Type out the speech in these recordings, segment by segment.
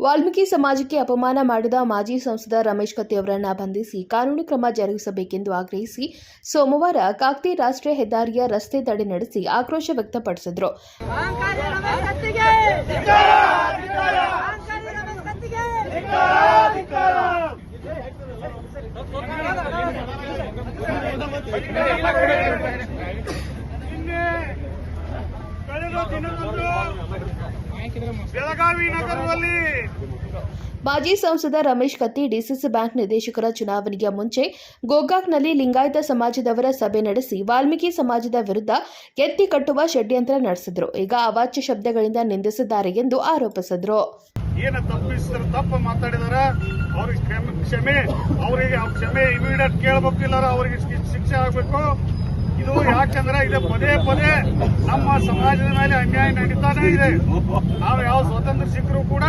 ವಾಲ್ಮೀಕಿ ಸಮಾಜಕ್ಕೆ ಅಪಮಾನ ಮಾಡಿದ ಮಾಜಿ ಸಂಸದ ರಮೇಶ್ ಕತ್ತಿ ಅವರನ್ನ ಬಂಧಿಸಿ ಕಾನೂನು ಕ್ರಮ ಜರುಗಿಸಬೇಕೆಂದು ಆಗ್ರಹಿಸಿ ಸೋಮವಾರ ಕಾಕ್ತಿ ರಾಷ್ಟ್ರೀಯ ಹೆದ್ದಾರಿಯ ರಸ್ತೆ ತಡೆ ನಡೆಸಿ ಆಕ್ರೋಶ ವ್ಯಕ್ತಪಡಿಸಿದರು. ಅಹಂಕಾರಿ ರಮೇಶ್ ಕತ್ತಿಗೆ! ಅಹಂಕಾರಿ ರಮೇಶ್ ಕತ್ತಿಗೆ! ನಿನ್ನೆ ಕಳೆದ ದಿನದಂದು ಬೆಳಗಾವಿ ನಗರದಲ್ಲಿ ಮಾಜಿ ಸಂಸದ ರಮೇಶ್ ಕತ್ತಿ ಡಿಸಿಸಿ ಬ್ಯಾಂಕ್ ನಿರ್ದೇಶಕರ ಚುನಾವಣೆಯ ಮುಂಚೆ ಗೋಕಾಕ್ನಲ್ಲಿ ಲಿಂಗಾಯತ ಸಮಾಜದವರ ಸಭೆ ನಡೆಸಿ ವಾಲ್ಮೀಕಿ ಸಮಾಜದ ವಿರುದ್ಧ ಎತ್ತಿ ಕಟ್ಟುವ ಷಡ್ಯಂತ್ರ ನಡೆಸಿದ್ರು. ಈಗ ಅವಾಚ್ಯ ಶಬ್ದಗಳಿಂದ ನಿಂದಿಸಿದ್ದಾರೆ ಎಂದು ಆರೋಪಿಸಿದ್ರು. ಏನ ತಪ್ಪಿಸಿದ್ರು ತಪ್ಪು ಮಾತಾಡಿದಾರ? ಅವ್ರಿಗೆ ಕ್ಷಮೆ- ಕ್ಷಮೆ ಅವರಿಗೆ ಕ್ಷಮೆ ಇಮಿಡಿಯೇಟ್ ಕೇಳಬೇಕು ಇಲ್ಲಾರ ಅವರಿಗೆ ಶಿಕ್ಷೆ ಆಗಬೇಕು? ಇದು ಯಾಕಂದ್ರೆ ಇದು ಪದೇ ಪದೇ ನಮ್ಮ ಸಮಾಜದ ಮೇಲೆ ಅನ್ಯಾಯ ನಡೀತಾನೆ ಇದೆ. ನಾವು ಯಾವ ಸ್ವಾತಂತ್ರ್ಯ ಸಿಕ್ಕರೂ ಕೂಡ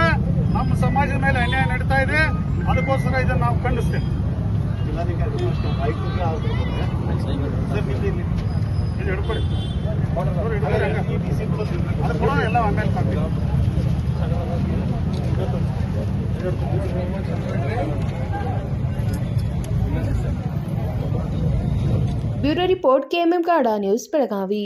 ನಮ್ಮ ಸಮಾಜದ ಮೇಲೆ ಅನ್ಯಾಯ ನಡೀತಾ ಇದೆ. ಅದಕ್ಕೋಸ್ಕರ ಇದನ್ನು ನಾವು ಖಂಡಿಸ್ತೇವೆ. ಎಲ್ಲ ಆಮೇಲೆ ಬ್ಯೂರೋ ರಿಪೋರ್ಟ್ ಕೆಎಂಎಂ ಕಾಡ ನ್ಯೂಸ್ ಬೆಳಗಾವಿ